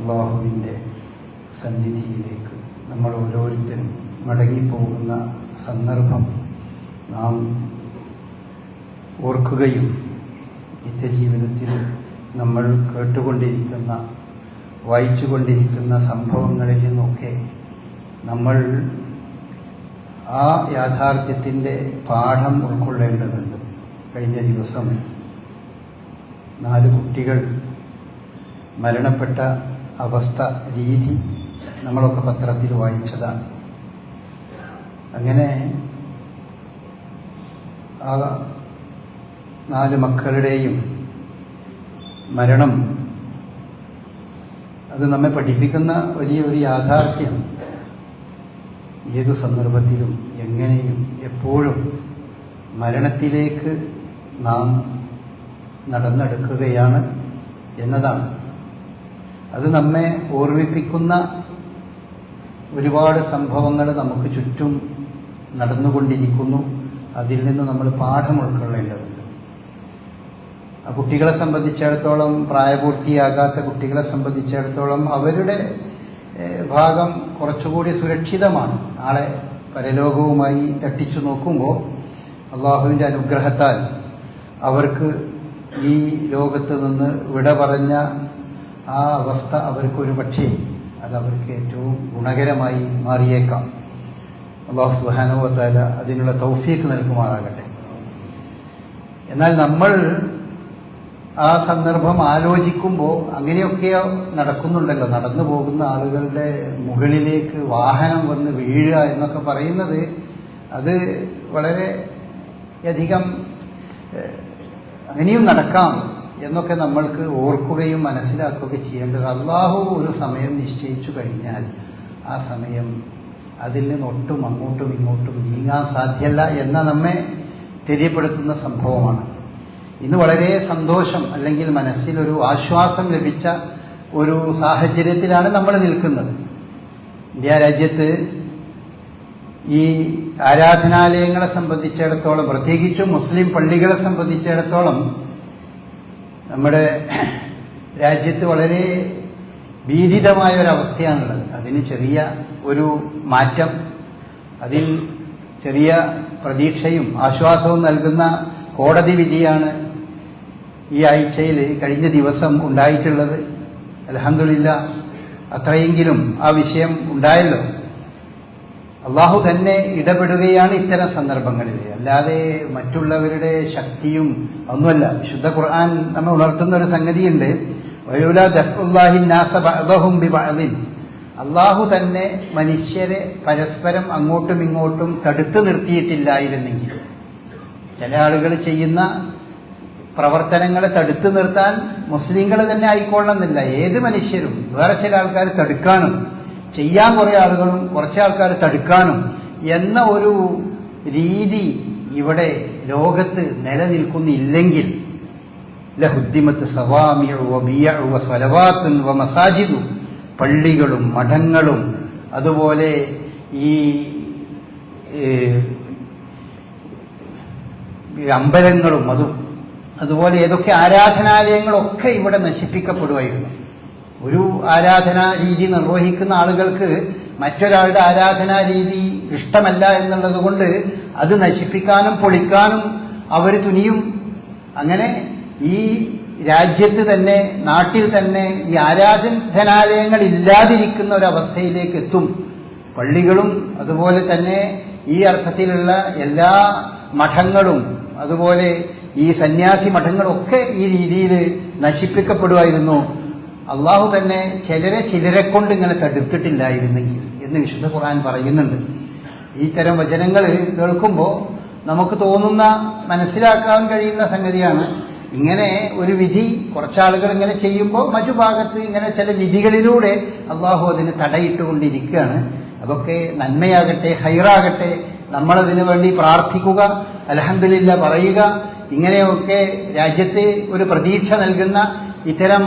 അള്ളാഹുവിന്റെ സന്നിധിയിലേക്ക് നമ്മൾ ഓരോരുത്തരും മടങ്ങിപ്പോകുന്ന സന്ദർഭം നാം ഓർക്കുകയും നിത്യജീവിതത്തിൽ നമ്മൾ കേട്ടുകൊണ്ടിരിക്കുന്ന വായിച്ചുകൊണ്ടിരിക്കുന്ന സംഭവങ്ങളിൽ നിന്നൊക്കെ നമ്മൾ ആ യാഥാർത്ഥ്യത്തിന്റെ പാഠം ഉൾക്കൊള്ളേണ്ടതുണ്ട്. കഴിഞ്ഞ ദിവസം നാല് കുട്ടികൾ മരണപ്പെട്ട അവസ്ഥ രീതി നമ്മളൊക്കെ പത്രത്തിൽ വായിച്ചതാണ്. അങ്ങനെ ആ നാല് മക്കളുടെയും മരണം അത് നമ്മെ പഠിപ്പിക്കുന്ന വലിയൊരു യാഥാർത്ഥ്യം. ഏതു സന്ദർഭത്തിലും എങ്ങനെയും എപ്പോഴും മരണത്തിലേക്ക് നാം നടന്നെടുക്കുകയാണ് എന്നതാണ്. അത് നമ്മെ ഓർമ്മിപ്പിക്കുന്ന ഒരുപാട് സംഭവങ്ങൾ നമുക്ക് ചുറ്റും നടന്നുകൊണ്ടിരിക്കുന്നു. അതിൽ നിന്ന് നമ്മൾ പാഠം ഉൾക്കൊള്ളേണ്ടതുണ്ട്. കുട്ടികളെ സംബന്ധിച്ചിടത്തോളം പ്രായപൂർത്തിയാകാത്ത കുട്ടികളെ സംബന്ധിച്ചിടത്തോളം അവരുടെ ഭാഗം കുറച്ചുകൂടി സുരക്ഷിതമാണ്. നാളെ പരലോകവുമായി തട്ടിച്ചു നോക്കുമ്പോൾ അള്ളാഹുവിന്റെ അനുഗ്രഹത്താൽ അവർക്ക് ഈ ലോകത്ത് നിന്ന് വിട പറഞ്ഞ ആ അവസ്ഥ അവർക്കൊരു പക്ഷേ അത് അവർക്ക് ഏറ്റവും ഗുണകരമായി മാറിയേക്കാം. അള്ളാഹു സുബാനുവത്താല അതിനുള്ള തൗഫീക്ക് നൽകുമാറാകട്ടെ. എന്നാൽ നമ്മൾ ആ സന്ദർഭം ആലോചിക്കുമ്പോൾ അങ്ങനെയൊക്കെ നടക്കുന്നുണ്ടല്ലോ. നടന്നു പോകുന്ന ആളുകളുടെ മുകളിലേക്ക് വാഹനം വന്ന് വീഴുക എന്നൊക്കെ പറയുന്നത് അത് വളരെ അധികം അങ്ങനെയും നടക്കാം. എന്നൊക്കെ നമ്മൾക്ക് ഓർക്കുകയും മനസ്സിലാക്കുകയൊക്കെ ചെയ്യേണ്ടത്. അള്ളാഹു ഒരു സമയം നിശ്ചയിച്ചു കഴിഞ്ഞാൽ ആ സമയം അതിൽ നിന്ന് ഒട്ടും അങ്ങോട്ടും ഇങ്ങോട്ടും നീങ്ങാൻ സാധ്യല്ല എന്ന നമ്മെ തെര്യപ്പെടുത്തുന്ന സംഭവമാണ്. ഇന്ന് വളരെ സന്തോഷം അല്ലെങ്കിൽ മനസ്സിലൊരു ആശ്വാസം ലഭിച്ച ഒരു സാഹചര്യത്തിലാണ് നമ്മൾ നിൽക്കുന്നത്. ഇന്ത്യ രാജ്യത്ത് ഈ ആരാധനാലയങ്ങളെ സംബന്ധിച്ചിടത്തോളം പ്രത്യേകിച്ചും മുസ്ലിം പള്ളികളെ സംബന്ധിച്ചിടത്തോളം നമ്മുടെ രാജ്യത്ത് വളരെ ഭീതിതമായ ഒരവസ്ഥയാണുള്ളത് അതിന് ചെറിയ ഒരു മാറ്റം അതിൽ ചെറിയ പ്രതീക്ഷയും ആശ്വാസവും നൽകുന്ന കോടതി വിധിയാണ് ഈ ആഴ്ചയിൽ കഴിഞ്ഞ ദിവസം ഉണ്ടായിട്ടുള്ളത്. അലഹമില്ല അത്രയെങ്കിലും ആ വിഷയം ഉണ്ടായല്ലോ. അള്ളാഹു തന്നെ ഇടപെടുകയാണ് ഇത്തരം സന്ദർഭങ്ങളിൽ അല്ലാതെ മറ്റുള്ളവരുടെ ശക്തിയും ഒന്നുമല്ല. വിശുദ്ധ ഖുർആൻ നമ്മൾ ഉണർത്തുന്ന ഒരു സംഗതിയുണ്ട്. അള്ളാഹു തന്നെ മനുഷ്യരെ പരസ്പരം അങ്ങോട്ടും ഇങ്ങോട്ടും തടുത്തു നിർത്തിയിട്ടില്ലായിരുന്നെങ്കിൽ. ചില ആളുകൾ ചെയ്യുന്ന പ്രവർത്തനങ്ങളെ തടുത്തു നിർത്താൻ മുസ്ലിങ്ങൾ തന്നെ ആയിക്കൊള്ളണമെന്നില്ല. ഏത് മനുഷ്യരും വേറെ ചില ആൾക്കാർ തടുക്കാനും ചെയ്യാൻ കുറേ ആളുകളും കുറച്ച് ആൾക്കാരെ തടുക്കാനും എന്ന ഒരു രീതി ഇവിടെ ലോകത്ത് നിലനിൽക്കുന്നില്ലെങ്കിൽ ലഹുദ്ദിമത്ത് സവാമിഉ വബിയഉ വസലവാത്തുൻ വമസാജിദു പള്ളികളും മഠങ്ങളും അതുപോലെ ഈ അമ്പലങ്ങളും അതും അതുപോലെ ഏതൊക്കെ ആരാധനാലയങ്ങളൊക്കെ ഇവിടെ നശിപ്പിക്കപ്പെടുമായിരുന്നു. ഒരു ആരാധനാ രീതി നിർവഹിക്കുന്ന ആളുകൾക്ക് മറ്റൊരാളുടെ ആരാധനാ രീതി ഇഷ്ടമല്ല എന്നുള്ളത് കൊണ്ട് അത് നശിപ്പിക്കാനും പൊളിക്കാനും അവർ തുനിയും. അങ്ങനെ ഈ രാജ്യത്ത് തന്നെ നാട്ടിൽ തന്നെ ഈ ആരാധനാലയങ്ങൾ ഇല്ലാതിരിക്കുന്ന ഒരവസ്ഥയിലേക്ക് എത്തും. പള്ളികളും അതുപോലെ തന്നെ ഈ അർത്ഥത്തിലുള്ള എല്ലാ മഠങ്ങളും അതുപോലെ ഈ സന്യാസി മഠങ്ങളൊക്കെ ഈ രീതിയിൽ നശിപ്പിക്കപ്പെടുമായിരുന്നു. അള്ളാഹു തന്നെ ചിലരെ ചിലരെ കൊണ്ട് ഇങ്ങനെ തടുത്തിട്ടില്ലായിരുന്നെങ്കിൽ എന്ന് വിശുദ്ധ ഖുർആൻ പറയുന്നുണ്ട്. ഈ തരം വചനങ്ങൾ കേൾക്കുമ്പോൾ നമുക്ക് തോന്നുന്ന മനസ്സിലാക്കാൻ കഴിയുന്ന സംഗതിയാണ്. ഇങ്ങനെ ഒരു വിധി കുറച്ചാളുകൾ ഇങ്ങനെ ചെയ്യുമ്പോൾ മറ്റു ഭാഗത്ത് ഇങ്ങനെ ചില വിധികളിലൂടെ അള്ളാഹു അതിന് തടയിട്ടുകൊണ്ടിരിക്കുകയാണ്. അതൊക്കെ നന്മയാകട്ടെ ഹൈറാകട്ടെ നമ്മളതിനു വേണ്ടി പ്രാർത്ഥിക്കുക അലഹമില്ല പറയുക ഇങ്ങനെയൊക്കെ രാജ്യത്തെ ഒരു പ്രതീക്ഷ നൽകുന്ന ഇത്തരം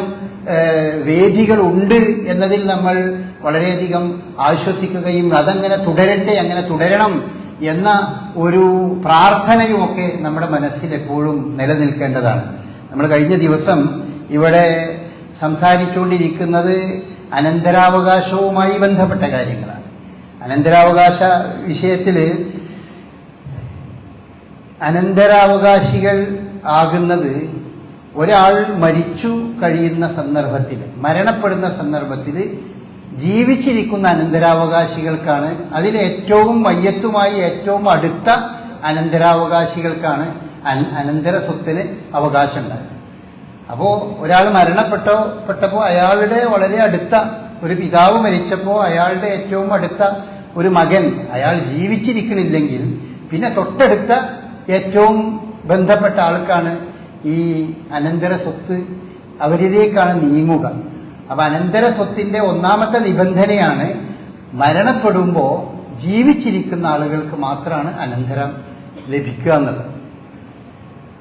വേദികളുണ്ട് എന്നതിൽ നമ്മൾ വളരെയധികം ആശ്വസിക്കുകയും അതങ്ങനെ തുടരട്ടെ അങ്ങനെ തുടരണം എന്ന ഒരു പ്രാർത്ഥനയുമൊക്കെ നമ്മുടെ മനസ്സിൽ എപ്പോഴും നിലനിൽക്കേണ്ടതാണ്. നമ്മൾ കഴിഞ്ഞ ദിവസം ഇവിടെ സംസാരിച്ചുകൊണ്ടിരിക്കുന്നത് അനന്തരാവകാശവുമായി ബന്ധപ്പെട്ട കാര്യങ്ങളാണ്. അനന്തരാവകാശ വിഷയത്തിൽ അനന്തരാവകാശികൾ ആകുന്നത് ഒരാൾ മരിച്ചു കഴിയുന്ന സന്ദർഭത്തിൽ മരണപ്പെടുന്ന സന്ദർഭത്തിൽ ജീവിച്ചിരിക്കുന്ന അനന്തരാവകാശികൾക്കാണ് അതിൽ ഏറ്റവും മയ്യത്തുമായി ഏറ്റവും അടുത്ത അനന്തരാവകാശികൾക്കാണ് അനന്തര സ്വത്തിന് അവകാശമുണ്ടായത്. അപ്പോൾ ഒരാൾ മരണപ്പെട്ടോ പെട്ടപ്പോൾ അയാളുടെ വളരെ അടുത്ത ഒരു പിതാവ് മരിച്ചപ്പോൾ അയാളുടെ ഏറ്റവും അടുത്ത ഒരു മകൻ അയാൾ ജീവിച്ചിരിക്കണില്ലെങ്കിൽ പിന്നെ തൊട്ടടുത്ത ഏറ്റവും ബന്ധപ്പെട്ട ആൾക്കാണ് ഈ അനന്തര സ്വത്ത് അവരിലേക്കാണ് നീങ്ങുക. അപ്പൊ അനന്തര സ്വത്തിന്റെ ഒന്നാമത്തെ നിബന്ധനയാണ് മരണപ്പെടുമ്പോൾ ജീവിച്ചിരിക്കുന്ന ആളുകൾക്ക് മാത്രമാണ് അനന്തരം ലഭിക്കുക എന്നുള്ളത്.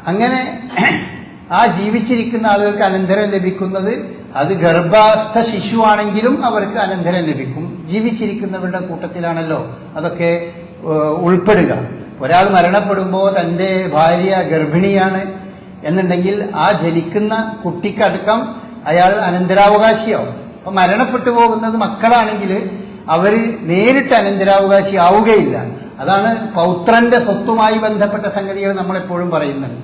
അങ്ങനെ ആ ജീവിച്ചിരിക്കുന്ന ആളുകൾക്ക് അനന്തരം ലഭിക്കുന്നത് അത് ഗർഭാസ്ഥ ശിശുവാണെങ്കിലും അവർക്ക് അനന്തരം ലഭിക്കും. ജീവിച്ചിരിക്കുന്നവരുടെ കൂട്ടത്തിലാണല്ലോ അതൊക്കെ ഉൾപ്പെടുക. ഒരാൾ മരണപ്പെടുമ്പോൾ തന്റെ ഭാര്യ ഗർഭിണിയാണ്. എന്നുണ്ടെങ്കിൽ ആ ജനിക്കുന്ന കുട്ടിക്കടക്കം അയാൾ അനന്തരാവകാശിയാവും. അപ്പൊ മരണപ്പെട്ടു പോകുന്നത് മക്കളാണെങ്കിൽ അവർ നേരിട്ട് അനന്തരാവകാശി ആവുകയില്ല. അതാണ് പൗത്രന്റെ സ്വത്തുമായി ബന്ധപ്പെട്ട സംഗതികൾ നമ്മളെപ്പോഴും പറയുന്നത്.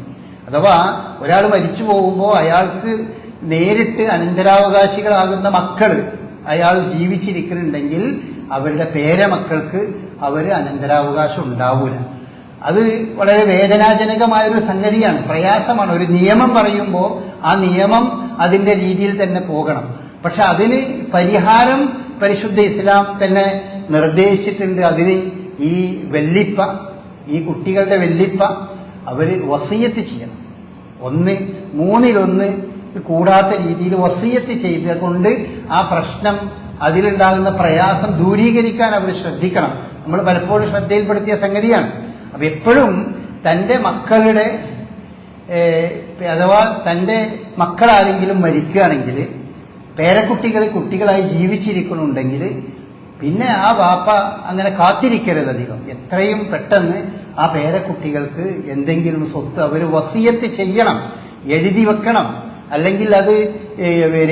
അഥവാ ഒരാൾ മരിച്ചു പോകുമ്പോൾ അയാൾക്ക് നേരിട്ട് അനന്തരാവകാശികളാകുന്ന മക്കൾ അയാൾ ജീവിച്ചിരിക്കുന്നുണ്ടെങ്കിൽ അവരുടെ പേരമക്കൾക്ക് അവർ അനന്തരാവകാശം ഉണ്ടാവൂല. അത് വളരെ വേദനാജനകമായ ഒരു സംഗതിയാണ്. പ്രയാസമാണ്. ഒരു നിയമം പറയുമ്പോൾ ആ നിയമം അതിന്റെ രീതിയിൽ തന്നെ പോകണം. പക്ഷെ അതിന് പരിഹാരം പരിശുദ്ധ ഇസ്ലാം തന്നെ നിർദ്ദേശിച്ചിട്ടുണ്ട്. അതിന് ഈ വെല്ലിപ്പ ഈ കുട്ടികളുടെ വെല്ലിപ്പ അവർ വസീയത്ത് ചെയ്യണം. ഒന്ന് മൂന്നിലൊന്ന് കൂടാത്ത രീതിയിൽ വസീയത്ത് ചെയ്തുകൊണ്ട് ആ പ്രശ്നം അതിലുണ്ടാകുന്ന പ്രയാസം ദൂരീകരിക്കാൻ അവർ ശ്രദ്ധിക്കണം. നമ്മൾ പലപ്പോഴും ശ്രദ്ധയിൽപ്പെടുത്തിയ സംഗതിയാണ്. അപ്പൊ എപ്പോഴും തന്റെ മക്കളുടെ അഥവാ തന്റെ മക്കളാരെങ്കിലും മരിക്കുകയാണെങ്കിൽ പേരക്കുട്ടികൾ കുട്ടികളായി ജീവിച്ചിരിക്കണമുണ്ടെങ്കിൽ പിന്നെ ആ വാപ്പ അങ്ങനെ കാത്തിരിക്കരുത് അധികം. എത്രയും പെട്ടെന്ന് ആ പേരക്കുട്ടികൾക്ക് എന്തെങ്കിലും സ്വത്ത് അവർ വസീയത്ത് ചെയ്യണം എഴുതി വെക്കണം അല്ലെങ്കിൽ അത്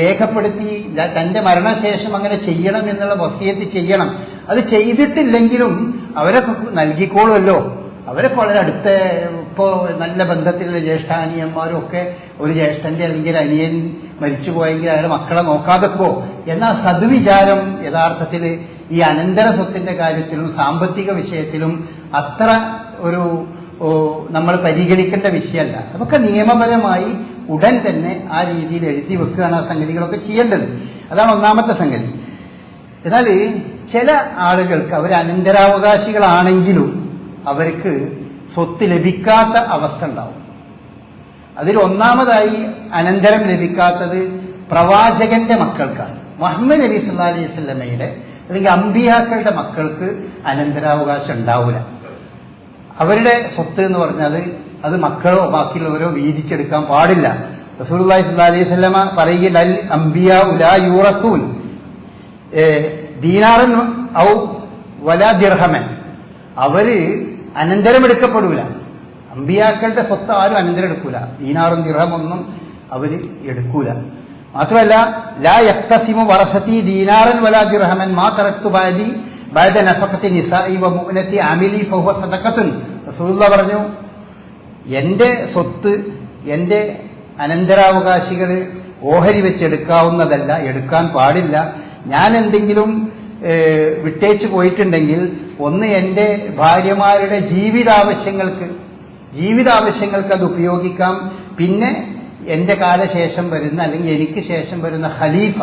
രേഖപ്പെടുത്തി തന്റെ മരണശേഷം അങ്ങനെ ചെയ്യണം എന്നുള്ള വസീയത്ത് ചെയ്യണം. അത് ചെയ്തിട്ടില്ലെങ്കിലും അവരൊക്കെ നൽകിക്കോളുമല്ലോ അവരൊക്കെ വളരെ അടുത്ത ഇപ്പോൾ നല്ല ബന്ധത്തിലുള്ള ജ്യേഷ്ഠാനിയന്മാരും ഒക്കെ ഒരു ജ്യേഷ്ഠന്റെ അല്ലെങ്കിൽ അനിയൻ മരിച്ചു പോയെങ്കിൽ അയാളുടെ മക്കളെ നോക്കാതെക്കോ? എന്ന സദ്വിചാരം യഥാർത്ഥത്തിൽ ഈ അനന്തര സ്വത്തിന്റെ കാര്യത്തിലും സാമ്പത്തിക വിഷയത്തിലും അത്ര ഒരു നമ്മൾ പരിഗണിക്കേണ്ട വിഷയമല്ല. അതൊക്കെ നിയമപരമായി ഉടൻ തന്നെ ആ രീതിയിൽ എഴുതി വെക്കുകയാണ് ആ സംഗതികളൊക്കെ ചെയ്യേണ്ടത്. അതാണ് ഒന്നാമത്തെ സംഗതി. എന്നാൽ ചില ആളുകൾക്ക് അവർ അനന്തരാവകാശികളാണെങ്കിലും അവർക്ക് സ്വത്ത് ലഭിക്കാത്ത അവസ്ഥ ഉണ്ടാവും. അതിൽ ഒന്നാമതായി അനന്തരം ലഭിക്കാത്തത് പ്രവാചകന്റെ മക്കൾക്കാണ്. മുഹമ്മദ് നബി സല്ലാ അലൈഹി സ്വലമയുടെ അല്ലെങ്കിൽ അമ്പിയാക്കളുടെ മക്കൾക്ക് അനന്തരാവകാശം ഉണ്ടാവില്ല അവരുടെ സ്വത്ത് എന്ന് പറഞ്ഞാൽ അത് മക്കളോ ബാക്കിയുള്ളവരോ വീതിച്ചെടുക്കാൻ പാടില്ല. റസൂലുള്ളാഹി സ്വല്ലല്ലാഹി അലൈഹി പറയുകയുണ്ട് അൽ അംബിയ ഉലാ യൂറസൂൻ ദീനാറൻ ഔ വലാ ദിർഹമൻ. അവർ അനന്തരം എടുക്കപ്പെടൂല. അമ്പിയാക്കളുടെ സ്വത്ത് ആരും അനന്തരം എടുക്കൂല. ദീനാറും ദിർഹമൊന്നും അവർ എടുക്കൂല. മാത്രമല്ല ലാ യക്തസിമു വറസത്തി ദീനാറൻ വലാ ദിർഹമൻ മാ തറക്കു ബാദി ബാദ നഫക്കത്തി നിസായി വ അമിലി ഫഹുവ സദഖത്തുൻ. റസൂലുള്ള പറഞ്ഞു എന്റെ സ്വത്ത് എന്റെ അനന്തരാവകാശികൾ ഓഹരി വെച്ചെടുക്കാവുന്നതല്ല എടുക്കാൻ പാടില്ല. ഞാൻ എന്തെങ്കിലും വിട്ടേച്ച് പോയിട്ടുണ്ടെങ്കിൽ ഒന്ന് എന്റെ ഭാര്യമാരുടെ ജീവിതാവശ്യങ്ങൾക്ക് ജീവിതാവശ്യങ്ങൾക്ക് അത് ഉപയോഗിക്കാം. പിന്നെ എന്റെ കാലശേഷം വരുന്ന അല്ലെങ്കിൽ എനിക്ക് ശേഷം വരുന്ന ഖലീഫ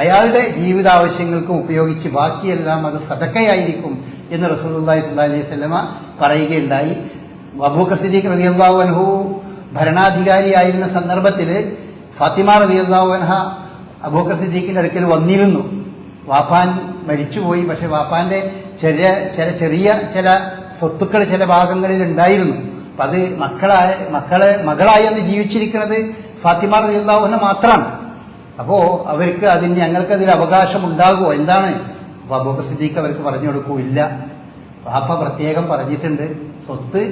അയാളുടെ ജീവിതാവശ്യങ്ങൾക്ക് ഉപയോഗിച്ച് ബാക്കിയെല്ലാം അത് സദക്കയായിരിക്കും എന്ന് റസൂലുള്ളാഹി സ്വല്ലല്ലാഹി അലൈഹി വസല്ലമ പറയുകയുണ്ടായി. അബൂ സിദ്ദീഖ് റളിയല്ലാഹു അൻഹു ഭരണാധികാരിയായിരുന്ന സന്ദർഭത്തിൽ ഫാത്തിമ റളിയല്ലാഹു അൻഹ അബൂക്കർ സിദ്ദീഖിന്റെ അടുക്കൽ വന്നിരുന്നു. വാപ്പാൻ മരിച്ചുപോയി പക്ഷെ വാപ്പാന്റെ ചെറിയ ചില ചെറിയ ചില സ്വത്തുക്കൾ ചില ഭാഗങ്ങളിൽ ഉണ്ടായിരുന്നു. അപ്പൊ അത് മക്കളായ മക്കളെ മകളായി അന്ന് ജീവിച്ചിരിക്കുന്നത് ഫാത്തിമ റിയാവുന്ന മാത്രമാണ് അപ്പോ അവർക്ക് അതിന് ഞങ്ങൾക്ക് അതിൽ അവകാശം ഉണ്ടാകുമോ എന്താണ് അബൂബക്കർ സിദ്ദീഖ് അവർക്ക് പറഞ്ഞു കൊടുക്കൂ ഇല്ല. പാപ്പ പ്രത്യേകം പറഞ്ഞിട്ടുണ്ട് സ്വത്ത്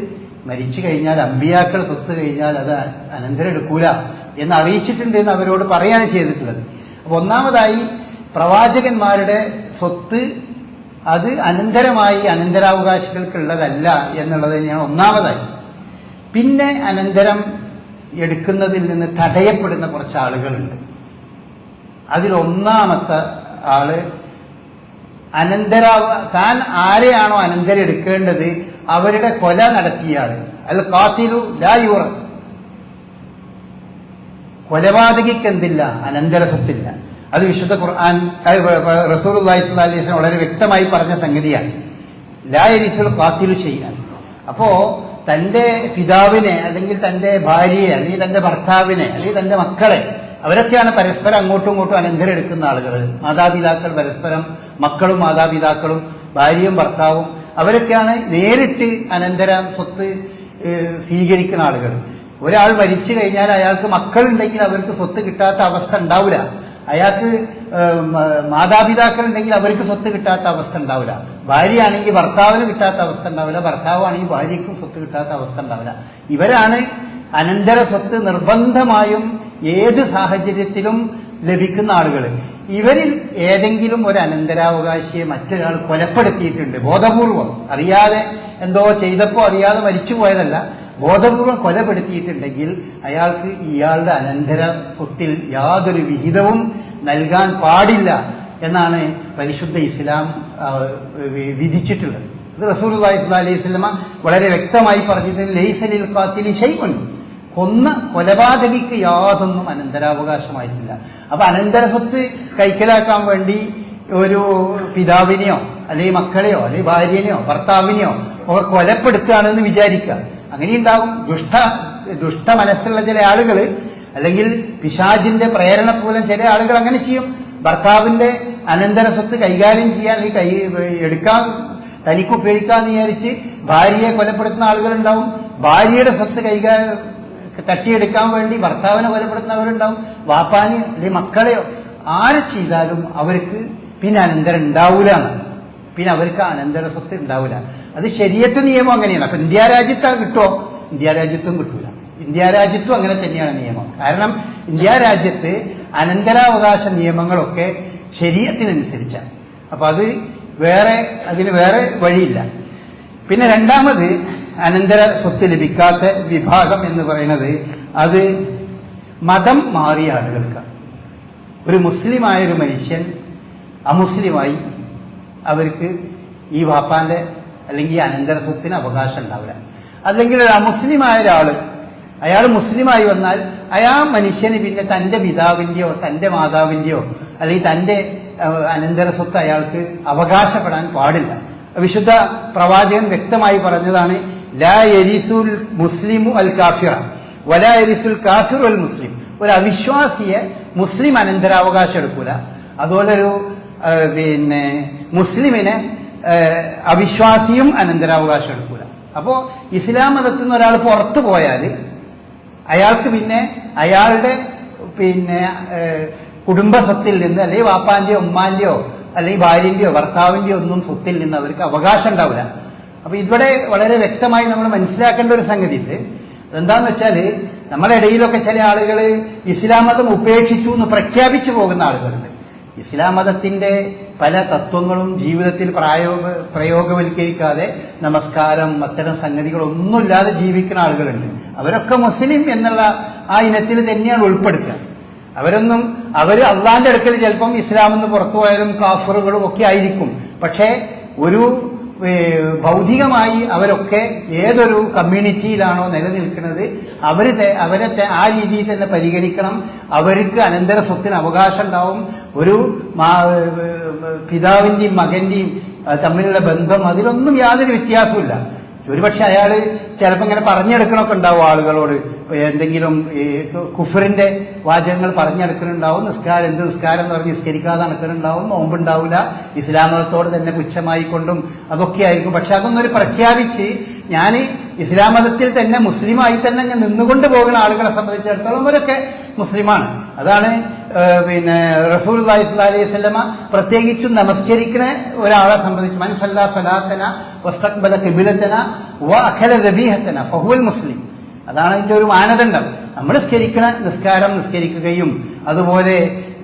മരിച്ചു കഴിഞ്ഞാൽ അമ്പിയാക്കൾ സ്വത്ത് കഴിഞ്ഞാൽ അത് അനന്തരം എടുക്കൂല എന്ന് അറിയിച്ചിട്ടുണ്ട് എന്ന് അവരോട് പറയാണ് ചെയ്തിട്ടുള്ളത്. അപ്പൊ ഒന്നാമതായി പ്രവാചകന്മാരുടെ സ്വത്ത് അത് അനന്തരമായി അനന്തരാവകാശികൾക്കുള്ളതല്ല എന്നുള്ളത് തന്നെയാണ് ഒന്നാമതായി. പിന്നെ അനന്തരം എടുക്കുന്നതിൽ നിന്ന് തടയപ്പെടുന്ന കുറച്ച് ആളുകളുണ്ട് അതിലൊന്നാമത്തെ ആൾ അനന്തരാവ താൻ ആരെയാണോ അനന്തരം എടുക്കേണ്ടത് അവരുടെ കൊല നടത്തിയ ആൾ അല്ല കാത്തിലു ലാ യൂറസ്. കൊലപാതകിക്ക് എന്തില്ല അനന്തര സ്വത്തില്ല. അത് വിശുദ്ധ ഖുർആൻ റസൂൽ അലൈഹി വളരെ വ്യക്തമായി പറഞ്ഞ സംഗതിയാണ്. ലാ എരിസുൽ കാത്തിലു ചെയ്യാൻ അപ്പോ തന്റെ പിതാവിനെ അല്ലെങ്കിൽ തന്റെ ഭാര്യയെ അല്ലെങ്കിൽ തന്റെ ഭർത്താവിനെ അല്ലെങ്കിൽ തന്റെ മക്കളെ അവരൊക്കെയാണ് പരസ്പരം അങ്ങോട്ടും ഇങ്ങോട്ടും അനന്തരം എടുക്കുന്ന ആളുകൾ മാതാപിതാക്കൾ പരസ്പരം മക്കളും മാതാപിതാക്കളും ഭാര്യയും ഭർത്താവും അവരൊക്കെയാണ് നേരിട്ട് അനന്തര സ്വത്ത് സ്വീകരിക്കുന്ന ആളുകൾ ഒരാൾ മരിച്ചു കഴിഞ്ഞാൽ അയാൾക്ക് മക്കളുണ്ടെങ്കിൽ അവർക്ക് സ്വത്ത് കിട്ടാത്ത അവസ്ഥ ഉണ്ടാവില്ല. അയാൾക്ക് മാതാപിതാക്കൾ ഉണ്ടെങ്കിൽ അവർക്ക് സ്വത്ത് കിട്ടാത്ത അവസ്ഥ ഉണ്ടാവില്ല. ഭാര്യയാണെങ്കിൽ ഭർത്താവിന് കിട്ടാത്ത അവസ്ഥ ഉണ്ടാവില്ല. ഭർത്താവാണെങ്കിൽ ഭാര്യയ്ക്കും സ്വത്ത് കിട്ടാത്ത അവസ്ഥ ഉണ്ടാവില്ല. ഇവരാണ് അനന്തര സ്വത്ത് നിർബന്ധമായും ഏത് സാഹചര്യത്തിലും ലഭിക്കുന്ന ആളുകൾ ഇവരിൽ ഏതെങ്കിലും ഒരു അനന്തരാവകാശിയെ മറ്റൊരാൾ കൊലപ്പെടുത്തിയിട്ടുണ്ട്. ബോധപൂർവം. അറിയാതെ എന്തോ ചെയ്തപ്പോ അറിയാതെ മരിച്ചു പോയതല്ല ബോധപൂർവം കൊലപ്പെടുത്തിയിട്ടുണ്ടെങ്കിൽ അയാൾക്ക് ഇയാളുടെ അനന്തര സ്വത്തിൽ യാതൊരു വിഹിതവും നൽകാൻ പാടില്ല എന്നാണ് പരിശുദ്ധ ഇസ്ലാം വിധിച്ചിട്ടുള്ളത്. ഇത് റസൂൽ അലൈഹി സ്വലമ വളരെ വ്യക്തമായി പറഞ്ഞിട്ടുണ്ട്. ലൈസലിൽ കാത്തിലി ഷൈഉൻ. കൊന്ന കൊലപാതകിക്ക് യാതൊന്നും അനന്തരാവകാശമായിട്ടില്ല. അപ്പൊ അനന്തര സ്വത്ത് കൈക്കലാക്കാൻ വേണ്ടി ഒരു പിതാവിനെയോ അല്ലെങ്കിൽ മക്കളെയോ അല്ലെങ്കിൽ ഭാര്യനെയോ ഭർത്താവിനെയോ ഒക്കെ കൊലപ്പെടുത്തുകയാണെന്ന് വിചാരിക്കുക. അങ്ങനെയുണ്ടാകും. ദുഷ്ട ദുഷ്ട മനസ്സുള്ള ചില ആളുകൾ അല്ലെങ്കിൽ പിശാജിന്റെ പ്രേരണ മൂലം ചില ആളുകൾ അങ്ങനെ ചെയ്യും. ഭർത്താവിന്റെ അനന്തര സ്വത്ത് കൈകാര്യം ചെയ്യാൻ അല്ലെങ്കിൽ കൈ എടുക്കാൻ തനിക്ക് ഉപയോഗിക്കാന്ന് വിചാരിച്ച് ഭാര്യയെ കൊലപ്പെടുത്തുന്ന ആളുകളുണ്ടാവും. ഭാര്യയുടെ സ്വത്ത് കൈകാര്യം തട്ടിയെടുക്കാൻ വേണ്ടി ഭർത്താവിനെ കൊലപ്പെടുത്തുന്നവരുണ്ടാവും. വാപ്പാന് അല്ലെങ്കിൽ മക്കളെയോ ആരെ ചെയ്താലും അവർക്ക് പിന്നെ അനന്തരം ഉണ്ടാവൂല പിന്നെ അവർക്ക് അനന്തര സ്വത്ത് ഉണ്ടാവില്ല അത് ശരിയത്തെ നിയമം അങ്ങനെയാണ്. അപ്പൊ ഇന്ത്യ രാജ്യത്ത് കിട്ടുമോ ഇന്ത്യ രാജ്യത്തും കിട്ടൂല. ഇന്ത്യ രാജ്യത്തും അങ്ങനെ തന്നെയാണ് നിയമം. കാരണം ഇന്ത്യ രാജ്യത്ത് അനന്തരാവകാശ നിയമങ്ങളൊക്കെ ശരീരത്തിനനുസരിച്ചാണ് അപ്പൊ അത് വേറെ അതിന് വേറെ വഴിയില്ല. പിന്നെ രണ്ടാമത് അനന്തര സ്വത്ത് ലഭിക്കാത്ത വിഭാഗം എന്ന് പറയുന്നത് അത് മതം മാറിയ ആളുകൾക്കാണ് ഒരു മുസ്ലിമായ ഒരു മനുഷ്യൻ അമുസ്ലിമായി അവർക്ക് ഈ വാപ്പാന്റെ അല്ലെങ്കിൽ അനന്തര സ്വത്തിന് അവകാശം ഉണ്ടാവില്ല. അല്ലെങ്കിൽ ഒരു അമുസ്ലിമായ ഒരാൾ അയാൾ മുസ്ലിമായി വന്നാൽ അയാ മനുഷ്യന് പിന്നെ തന്റെ പിതാവിന്റെയോ തന്റെ മാതാവിന്റെയോ അല്ലെങ്കിൽ തന്റെ അനന്തര സ്വത്ത് അയാൾക്ക് അവകാശപ്പെടാൻ പാടില്ല. വിശുദ്ധ പ്രവാചകൻ വ്യക്തമായി പറഞ്ഞതാണ് ലാ എരിസുൽ മുസ്ലിമു അൽ കാഫിറ വലാ എരിസുൽ കാഫിർ അൽ മുസ്ലിം. ഒരു അവിശ്വാസിയെ മുസ്ലിം അനന്തരാവകാശം എടുക്കൂല. അതുപോലെ ഒരു പിന്നെ മുസ്ലിമിനെ അവിശ്വാസിയും അനന്തരാവകാശം എടുക്കൂല അപ്പോ ഇസ്ലാം മതത്തിൽ നിന്ന് ഒരാൾ പുറത്തു പോയാൽ അയാൾക്ക് പിന്നെ അയാളുടെ പിന്നെ കുടുംബസ്വത്തിൽ കുടുംബ സ്വത്തിൽ നിന്ന് അല്ലെങ്കിൽ വാപ്പാന്റെയോ ഉമ്മാന്റെയോ അല്ലെങ്കിൽ ഭാര്യന്റെയോ ഭർത്താവിന്റെയോ ഒന്നും സ്വത്തിൽ നിന്ന് അവർക്ക് അവകാശം ഉണ്ടാവില്ല. അപ്പൊ ഇവിടെ വളരെ വ്യക്തമായി നമ്മൾ മനസ്സിലാക്കേണ്ട ഒരു സംഗതി ഉണ്ട് എന്താന്ന് വെച്ചാൽ നമ്മുടെ ഇടയിലൊക്കെ ചില ആളുകൾ ഇസ്ലാം മതം ഉപേക്ഷിച്ചു എന്ന് പ്രഖ്യാപിച്ചു പോകുന്ന ആളുകളുണ്ട്. ഇസ്ലാം മതത്തിന്റെ പല തത്വങ്ങളും ജീവിതത്തിൽ പ്രായോഗ പ്രയോഗവൽക്കരിക്കാതെ നമസ്കാരം അത്തരം സംഗതികളൊന്നുമില്ലാതെ ജീവിക്കുന്ന ആളുകളുണ്ട്. അവരൊക്കെ മുസ്ലിം എന്നുള്ള ആ ഇനത്തിൽ തന്നെയാണ് ഉൾപ്പെടുത്തുക. അവരൊന്നും അവർ അള്ളാന്റെ അടുക്കൽ ചിലപ്പം ഇസ്ലാമെന്ന് പുറത്തുപോയാലും പുറത്തു പോയാലും കാഫറുകളും ഒക്കെ ആയിരിക്കും. പക്ഷേ ഒരു ഭൗതികമായി അവരൊക്കെ ഏതൊരു കമ്മ്യൂണിറ്റിയിലാണോ നിലനിൽക്കുന്നത് അവർ അവരെ ആ രീതിയിൽ തന്നെ പരിഗണിക്കണം. അവർക്ക് അനന്തര സ്വത്തിന് അവകാശം ഉണ്ടാവും ഒരു മാ- മകന്റെയും തമ്മിലുള്ള ബന്ധം അതിലൊന്നും യാതൊരു വ്യത്യാസമില്ല ഒരുപക്ഷെ അയാൾ ചിലപ്പോ ഇങ്ങനെ പറഞ്ഞെടുക്കണമൊക്കെ ഉണ്ടാവും ആളുകളോട്. എന്തെങ്കിലും ഈ കുഫറിന്റെ വാചകങ്ങൾ പറഞ്ഞെടുക്കുന്നുണ്ടാവും നിസ്കാരം എന്ത് നിസ്കാരം എന്ന് പറഞ്ഞ് നിസ്കരിക്കാതെ നടക്കുന്നുണ്ടാവും നോമ്പുണ്ടാവില്ല ഇസ്ലാം മതത്തോട് തന്നെ പുച്ഛമായി കൊണ്ടും അതൊക്കെ ആയിരിക്കും. പക്ഷെ അതൊന്നും ഒരു പ്രഖ്യാപിച്ച് ഞാൻ ഇസ്ലാം മതത്തിൽ തന്നെ മുസ്ലിമായി തന്നെ നിന്നുകൊണ്ട് പോകുന്ന ആളുകളെ സംബന്ധിച്ചിടത്തോളം അവരൊക്കെ മുസ്ലിമാണ്. അതാണ് പിന്നെ റസൂൽ സ്വലമ പ്രത്യേകിച്ചും നമസ്കരിക്കുന്ന ഒരാളെ സംബന്ധിച്ച്. മനസ്സല്ലാ സലാത്തന വസ്തക്ബല കിബിലത്തന വ അഖല റബീഹത്തന ഫഹുൽ മുസ്ലിം. അതാണ് അതിന്റെ ഒരു മാനദണ്ഡം. നമ്മൾ സ്കരിക്കണ നിസ്കാരം നിസ്കരിക്കുകയും അതുപോലെ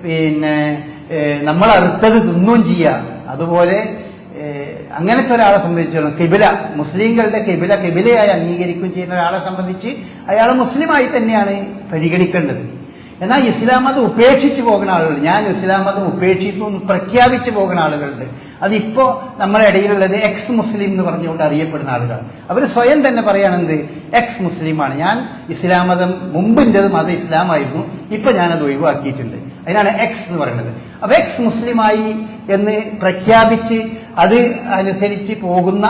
പിന്നെ നമ്മൾ അറുത്തത് തിന്നുകയും ചെയ്യുക. അതുപോലെ അങ്ങനത്തെ ഒരാളെ സംബന്ധിച്ചിടത്തോളം കിബില മുസ്ലിങ്ങളുടെ കിബില കിബിലയായി അംഗീകരിക്കുകയും ചെയ്യുന്ന ഒരാളെ സംബന്ധിച്ച് അയാൾ മുസ്ലിമായി തന്നെയാണ് പരിഗണിക്കേണ്ടത്. എന്നാൽ ഇസ്ലാം മതം ഉപേക്ഷിച്ചു പോകുന്ന ആളുകൾ ഞാൻ ഇസ്ലാം മതം എന്ന് പ്രഖ്യാപിച്ചു പോകുന്ന ആളുകളുണ്ട്. അതിപ്പോ നമ്മുടെ ഇടയിലുള്ളത് എക്സ് മുസ്ലിം എന്ന് പറഞ്ഞുകൊണ്ട് അറിയപ്പെടുന്ന ആളുകൾ അവർ സ്വയം തന്നെ പറയുകയാണെന്ത് എക്സ് മുസ്ലിമാണ് ഞാൻ ഇസ്ലാം മതം മുമ്പിന്റെത് മതം ഇസ്ലാമായിരുന്നു. ഇപ്പൊ ഞാനത് ഒഴിവാക്കിയിട്ടുണ്ട്. അതിനാണ് എക്സ് എന്ന് പറയുന്നത്. അപ്പൊ എക്സ് മുസ്ലിമായി എന്ന് പ്രഖ്യാപിച്ച് അത് അനുസരിച്ച് പോകുന്ന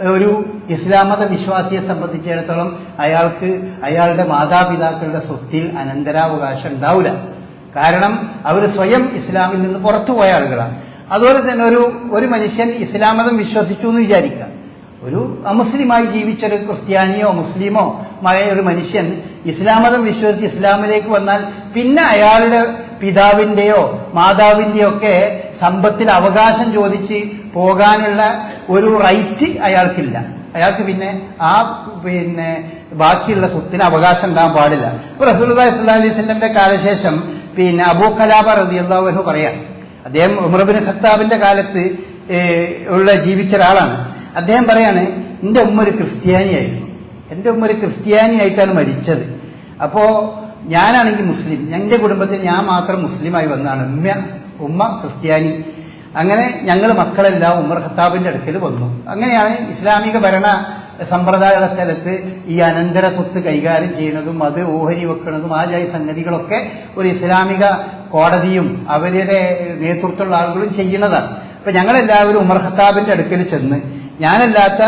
ഒരു ഇസ്ലാമത വിശ്വാസിയെ സംബന്ധിച്ചിടത്തോളം അയാൾക്ക് അയാളുടെ മാതാപിതാക്കളുടെ സ്വത്തിൽ അനന്തരാവകാശം ഉണ്ടാവില്ല കാരണം അവർ സ്വയം ഇസ്ലാമിൽ നിന്ന് പുറത്തുപോയ ആളുകളാണ്. അതുപോലെ തന്നെ ഒരു ഒരു മനുഷ്യൻ ഇസ്ലാം മതം വിശ്വസിച്ചു എന്ന് വിചാരിക്കുക. ഒരു അമുസ്ലിമായി ജീവിച്ചൊരു ക്രിസ്ത്യാനിയോ മുസ്ലിമോ മായ ഒരു മനുഷ്യൻ ഇസ്ലാം മതം വിശ്വസിച്ച് ഇസ്ലാമിലേക്ക് വന്നാൽ പിന്നെ അയാളുടെ പിതാവിന്റെയോ മാതാവിന്റെയോ ഒക്കെ സമ്പത്തിൽ അവകാശം ചോദിച്ച് പോകാനുള്ള ഒരു റൈറ്റ് അയാൾക്കില്ല. അയാൾക്ക് പിന്നെ ആ പിന്നെ ബാക്കിയുള്ള സ്വത്തിന് അവകാശം ഉണ്ടാകാൻ പാടില്ല. ഇപ്പൊ റസൂലുള്ളാഹി സ്വല്ലല്ലാഹി അലൈഹി കാലശേഷം പിന്നെ അബൂ കലാബ റളിയല്ലാഹു അൻഹു പറയാം. അദ്ദേഹം ഉമർബിൻ ഖത്താബിന്റെ കാലത്ത് ഉള്ള ജീവിച്ച ഒരാളാണ്. അദ്ദേഹം പറയാണ് എന്റെ ഉമ്മ ഒരു ക്രിസ്ത്യാനിയായിരുന്നു. എന്റെ ഉമ്മ ഒരു ക്രിസ്ത്യാനിയായിട്ടാണ് മരിച്ചത്. അപ്പോ ഞാനാണെങ്കിൽ മുസ്ലിം. എന്റെ കുടുംബത്തിൽ ഞാൻ മാത്രം മുസ്ലിമായി വന്നതാണ് ഉമ്മ ഉമ്മ ക്രിസ്ത്യാനി. അങ്ങനെ ഞങ്ങൾ മക്കളെല്ലാം ഉമർ ഖത്താബിന്റെ അടുക്കൽ വന്നു. അങ്ങനെയാണ് ഇസ്ലാമിക ഭരണ സമ്പ്രദായമുള്ള സ്ഥലത്ത് ഈ അനന്തര സ്വത്ത് കൈകാര്യം ചെയ്യുന്നതും അത് ഓഹരി വെക്കുന്നതും ആ ജാതി സംഗതികളൊക്കെ ഒരു ഇസ്ലാമിക കോടതിയും അവരുടെ നേതൃത്വമുള്ള ആളുകളും ചെയ്യുന്നതാണ്. അപ്പൊ ഞങ്ങളെല്ലാവരും ഉമർ ഖത്താബിന്റെ അടുക്കൽ ചെന്ന് ഞാനല്ലാത്ത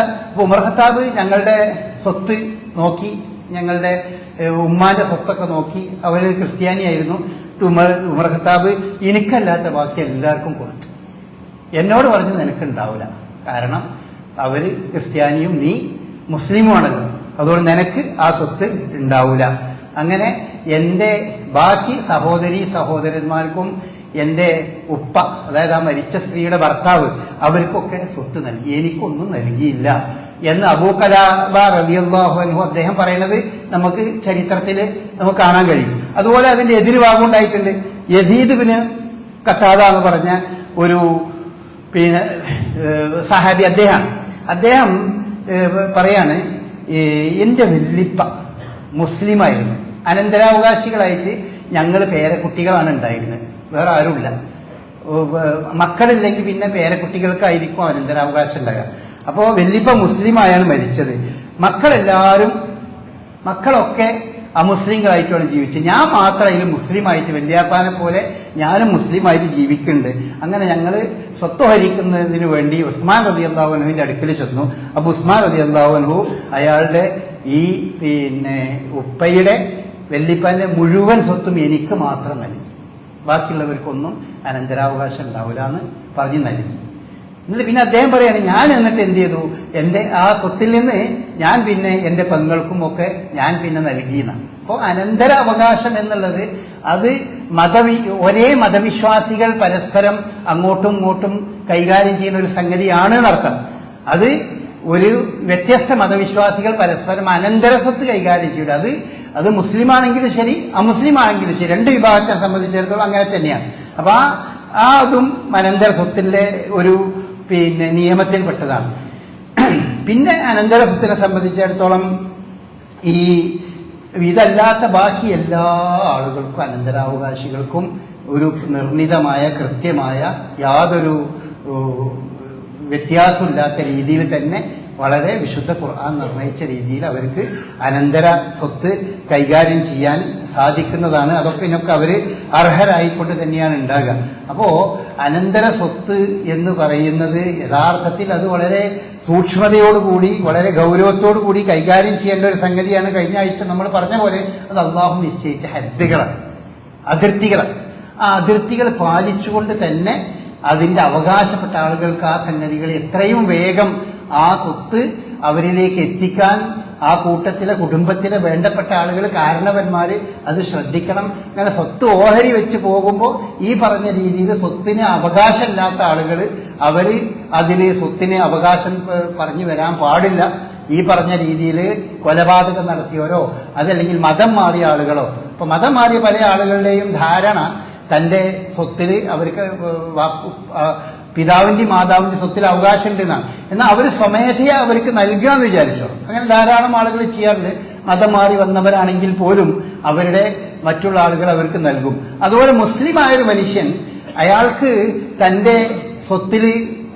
ഉമർ ഖത്താബ് ഞങ്ങളുടെ സ്വത്ത് നോക്കി ഞങ്ങളുടെ ഉമ്മാന്റെ സ്വത്തൊക്കെ നോക്കി അവർ ക്രിസ്ത്യാനിയായിരുന്നു. ഉമർ ഉമർ ഖത്താബ് എനിക്കല്ലാത്ത ബാക്കി എല്ലാവർക്കും കൊടുത്തു. എന്നോട് പറഞ്ഞു നിനക്കുണ്ടാവില്ല കാരണം അവർ ക്രിസ്ത്യാനിയും നീ മുസ്ലിമുമാണല്ലോ. അതുകൊണ്ട് നിനക്ക് ആ സ്വത്ത് ഉണ്ടാവില്ല അങ്ങനെ എന്റെ ബാക്കി സഹോദരി സഹോദരന്മാർക്കും എന്റെ ഉപ്പ അതായത് ആ മരിച്ച സ്ത്രീയുടെ ഭർത്താവ് അവർക്കൊക്കെ സ്വത്ത് നൽകി. എനിക്കൊന്നും നൽകിയില്ല. എന്ന് അബൂ കലാബ റളിയല്ലാഹു അൻഹു അദ്ദേഹം പറയുന്നത് നമുക്ക് ചരിത്രത്തിൽ നമുക്ക് കാണാൻ കഴിയും. അതുപോലെ അതിന്റെ എതിർഭാഗം ഉണ്ടായിട്ടുണ്ട്. യസീദ് ബിന് കത്താദ എന്ന് പറഞ്ഞ ഒരു പിന്നെ സഹാബി അദ്ദേഹം അദ്ദേഹം പറയാണ് എന്റെ വല്ലിപ്പ മുസ്ലിമായിരുന്നു. അനന്തരാവകാശികളായിട്ട് ഞങ്ങൾ പേരക്കുട്ടികളാണ് ഉണ്ടായിരുന്നത്. വേറെ ആരുമില്ല. മക്കളില്ലെങ്കിൽ പിന്നെ പേരക്കുട്ടികൾക്കായിരിക്കും അനന്തരാവകാശം ഉണ്ടാകുക അപ്പോൾ വല്ലിപ്പ മുസ്ലിമായാണ് മരിച്ചത്. മക്കളെല്ലാവരും മക്കളൊക്കെ അമുസ്ലിങ്ങളായിട്ടാണ് ജീവിച്ചത്. ഞാൻ മാത്രം അതിൽ മുസ്ലിമായിട്ട് വല്യാപ്പാനെ പോലെ ഞാനും മുസ്ലിമായിട്ട് ജീവിക്കുന്നുണ്ട്. അങ്ങനെ ഞങ്ങൾ സ്വത്ത് ഹരിക്കുന്നതിന് വേണ്ടി ഉസ്മാൻ റതി അള്ളാഹുനുവിന്റെ അടുക്കൽ ചെന്നു. അപ്പൊ ഉസ്മാൻ റതി അള്ളാഹുനു അയാളുടെ ഈ പിന്നെ ഉപ്പയുടെ വല്യപ്പാന്റെ മുഴുവൻ സ്വത്തും എനിക്ക് മാത്രം നൽകി. ബാക്കിയുള്ളവർക്കൊന്നും അനന്തരാവകാശം ഉണ്ടാവില്ല എന്ന് പറഞ്ഞു നൽകി. എന്നിട്ട് പിന്നെ അദ്ദേഹം പറയാണ് ഞാൻ എന്നിട്ട് എന്ത് ചെയ്തു? എന്റെ ആ സ്വത്തിൽ നിന്ന് ഞാൻ പിന്നെ എന്റെ പെങ്ങൾക്കും ഒക്കെ ഞാൻ പിന്നെ നൽകിയെന്നാണ് അപ്പോൾ അനന്തര അവകാശം എന്നുള്ളത് അത് മതവി ഒരേ മതവിശ്വാസികൾ പരസ്പരം അങ്ങോട്ടും ഇങ്ങോട്ടും കൈകാര്യം ചെയ്യുന്ന ഒരു സംഗതിയാണ് എന്നർത്ഥം. അത് ഒരു വ്യത്യസ്ത മതവിശ്വാസികൾ പരസ്പരം അനന്തര സ്വത്ത് കൈകാര്യം ചെയ്യും അത് അത് മുസ്ലിം ആണെങ്കിലും ശരി അമുസ്ലിം ആണെങ്കിലും ശരി രണ്ട് വിഭാഗത്തെ സംബന്ധിച്ചിടത്തോളം അങ്ങനെ തന്നെയാണ്. അപ്പൊ ആ അതും അനന്തര സ്വത്തിന്റെ ഒരു പിന്നെ നിയമത്തിൽപ്പെട്ടതാണ് പിന്നെ അനന്തര സ്വത്തിനെ സംബന്ധിച്ചിടത്തോളം ഈ ഇതല്ലാത്ത ബാക്കി എല്ലാ ആളുകൾക്കും അനന്തരാവകാശികൾക്കും ഒരു നിർണിതമായ കൃത്യമായ യാതൊരു വ്യത്യാസമില്ലാത്ത രീതിയിൽ തന്നെ വളരെ വിശുദ്ധ ഖുർആൻ നിർണയിച്ച രീതിയിൽ അവർക്ക് അനന്തര സ്വത്ത് കൈകാര്യം ചെയ്യാൻ സാധിക്കുന്നതാണ്. അതൊക്കെ ഇതിനൊക്കെ അവർ അർഹരായിക്കൊണ്ട് തന്നെയാണ് ഉണ്ടാകുക. അപ്പോൾ അനന്തര സ്വത്ത് എന്ന് പറയുന്നത് യഥാർത്ഥത്തിൽ അത് വളരെ സൂക്ഷ്മതയോടുകൂടി വളരെ ഗൗരവത്തോടു കൂടി കൈകാര്യം ചെയ്യേണ്ട ഒരു സംഗതിയാണ്. കഴിഞ്ഞ ആഴ്ച നമ്മൾ പറഞ്ഞ പോലെ അത് അള്ളാഹു നിശ്ചയിച്ച ഹദ്ദുകളാണ് അതിർത്തികളാണ്. ആ അതിർത്തികൾ പാലിച്ചുകൊണ്ട് തന്നെ അതിന്റെ അവകാശപ്പെട്ട ആളുകൾക്ക് ആ സംഗതികൾ എത്രയും വേഗം ആ സ്വത്ത് അവരിലേക്ക് എത്തിക്കാൻ ആ കൂട്ടത്തിലെ കുടുംബത്തിലെ വേണ്ടപ്പെട്ട ആളുകൾ കാരണവന്മാര് അത് ശ്രദ്ധിക്കണം. അങ്ങനെ സ്വത്ത് ഓഹരി വെച്ച് പോകുമ്പോൾ ഈ പറഞ്ഞ രീതിയിൽ സ്വത്തിന് അവകാശമില്ലാത്ത ആളുകൾ അവർ അതിൽ സ്വത്തിന് അവകാശം പറഞ്ഞു വരാൻ പാടില്ല. ഈ പറഞ്ഞ രീതിയിൽ കൊലപാതകം നടത്തിയവരോ അതല്ലെങ്കിൽ മതം മാറിയ ആളുകളോ. ഇപ്പൊ മതം മാറിയ പല ആളുകളുടെയും ധാരണ തന്റെ സ്വത്തിൽ അവർക്ക് പിതാവിന്റെയും മാതാവിന്റെ സ്വത്തിൽ അവകാശം ഉണ്ടെന്നാണ് എന്നാൽ അവർ സ്വമേധയാ അവർക്ക് എന്ന് വിചാരിച്ചോ? അങ്ങനെ ധാരാളം ആളുകൾ ചെയ്യാറുണ്ട്. മതം മാറി വന്നവരാണെങ്കിൽ പോലും അവരുടെ മറ്റുള്ള ആളുകൾ അവർക്ക് നൽകും. അതുപോലെ മുസ്ലിം ആയ ഒരു മനുഷ്യൻ അയാൾക്ക് തന്റെ സ്വത്തിൽ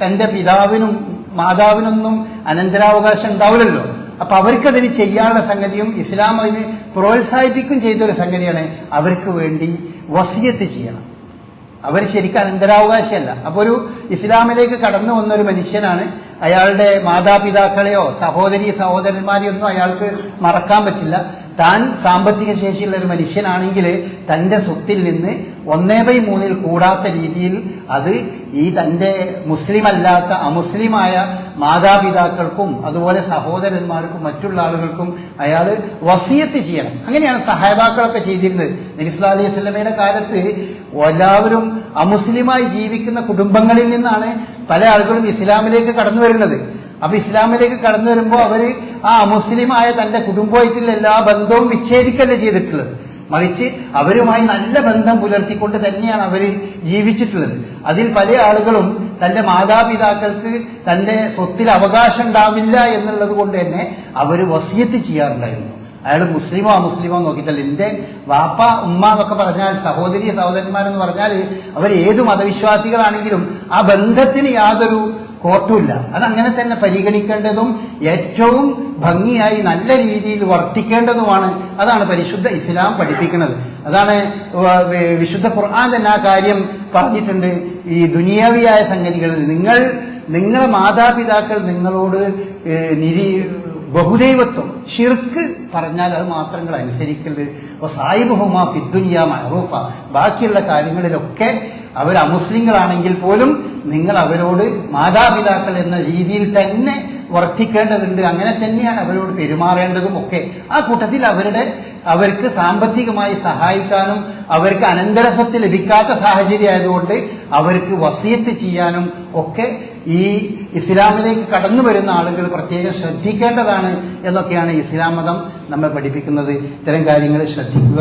തന്റെ പിതാവിനും മാതാവിനൊന്നും അനന്തരാവകാശം ഉണ്ടാവില്ലല്ലോ. അപ്പൊ അവർക്കതിന് ചെയ്യാനുള്ള സംഗതിയും ഇസ്ലാം അതിന് പ്രോത്സാഹിപ്പിക്കും ചെയ്ത ഒരു സംഗതിയാണ് അവർക്ക് വേണ്ടി വസിയത്ത് ചെയ്യണം. അവർ ശരിക്കും അനന്തരാവകാശമല്ല അപ്പോൾ ഒരു ഇസ്ലാമിലേക്ക് കടന്നു വന്ന ഒരു മനുഷ്യനാണ്. അയാളുടെ മാതാപിതാക്കളെയോ സഹോദരി സഹോദരന്മാരെയോ ഒന്നും അയാൾക്ക് മറക്കാൻ പറ്റില്ല. താൻ സാമ്പത്തിക ശേഷിയുള്ള ഒരു മനുഷ്യനാണെങ്കിൽ തന്റെ സ്വത്തിൽ നിന്ന് ഒന്നേ ബൈ മൂന്നിൽ കൂടാത്ത രീതിയിൽ അത് ഈ തന്റെ മുസ്ലിം അല്ലാത്ത അമുസ്ലിമായ മാതാപിതാക്കൾക്കും അതുപോലെ സഹോദരന്മാർക്കും മറ്റുള്ള ആളുകൾക്കും അയാൾ വസിയത്ത് ചെയ്യണം. അങ്ങനെയാണ് സഹാബാക്കളൊക്കെ ചെയ്തിരുന്നത്. നബിസ്ലാ അലൈഹി സ്വലമയുടെ കാലത്ത് എല്ലാവരും അമുസ്ലിമായി ജീവിക്കുന്ന കുടുംബങ്ങളിൽ നിന്നാണ് പല ആളുകളും ഇസ്ലാമിലേക്ക് കടന്നു വരുന്നത് അപ്പൊ ഇസ്ലാമിലേക്ക് കടന്നു വരുമ്പോൾ അവർ ആ മുസ്ലിമായ തന്റെ കുടുംബമായിട്ടുള്ള എല്ലാ ബന്ധവും വിച്ഛേദിക്കല്ല ചെയ്തിട്ടുള്ളത്? മറിച്ച് അവരുമായി നല്ല ബന്ധം പുലർത്തിക്കൊണ്ട് തന്നെയാണ് അവർ ജീവിച്ചിട്ടുള്ളത്. അതിൽ പല ആളുകളും തന്റെ മാതാപിതാക്കൾക്ക് തന്റെ സ്വത്തിൽ അവകാശം ഉണ്ടാവില്ല എന്നുള്ളത് കൊണ്ട് തന്നെ അവർ വസിയത്ത് ചെയ്യാറുണ്ടായിരുന്നു. അയാൾ മുസ്ലിമോ അമുസ്ലിമോ നോക്കിയിട്ടല്ല. എന്റെ വാപ്പ ഉമ്മ എന്നൊക്കെ പറഞ്ഞാൽ സഹോദരി സഹോദരന്മാരെന്ന് പറഞ്ഞാൽ അവർ ഏത് മതവിശ്വാസികളാണെങ്കിലും ആ ബന്ധത്തിന് യാതൊരു കോട്ടുമില്ല അതങ്ങനെ തന്നെ പരിഗണിക്കേണ്ടതും ഏറ്റവും ഭംഗിയായി നല്ല രീതിയിൽ വർത്തിക്കേണ്ടതുമാണ്. അതാണ് പരിശുദ്ധ ഇസ്ലാം പഠിപ്പിക്കുന്നത്. അതാണ് വിശുദ്ധ ഖുർആൻ തന്നെ ആ കാര്യം പറഞ്ഞിട്ടുണ്ട്. ഈ ദുനിയാവിയായ സംഗതികളിൽ നിങ്ങൾ നിങ്ങളെ മാതാപിതാക്കൾ നിങ്ങളോട് നിരി ബഹുദൈവത്വം ഷിർക്ക് പറഞ്ഞാൽ അത് മാത്രം അനുസരിക്കരുത്. സായിബുഹുമ ഫിദ്ദുനിയ മഹറൂഫ ബാക്കിയുള്ള കാര്യങ്ങളിലൊക്കെ അവർ അമുസ്ലിങ്ങളാണെങ്കിൽ പോലും നിങ്ങൾ അവരോട് മാതാപിതാക്കൾ എന്ന രീതിയിൽ തന്നെ വർത്തിക്കേണ്ടതുണ്ട്. അങ്ങനെ തന്നെയാണ് അവരോട് പെരുമാറേണ്ടതും ഒക്കെ. ആ കൂട്ടത്തിൽ അവരുടെ അവർക്ക് സാമ്പത്തികമായി സഹായിക്കാനും അവർക്ക് അനന്തരസ്വത്ത് ലഭിക്കാത്ത സാഹചര്യം ആയതുകൊണ്ട് അവർക്ക് വസിയത്ത് ചെയ്യാനും ഒക്കെ ഈ ഇസ്ലാമിലേക്ക് കടന്നു വരുന്ന ആളുകൾ പ്രത്യേകം ശ്രദ്ധിക്കേണ്ടതാണ് എന്നൊക്കെയാണ് ഇസ്ലാം മതം നമ്മെ പഠിപ്പിക്കുന്നത്. ഇത്തരം കാര്യങ്ങൾ ശ്രദ്ധിക്കുക.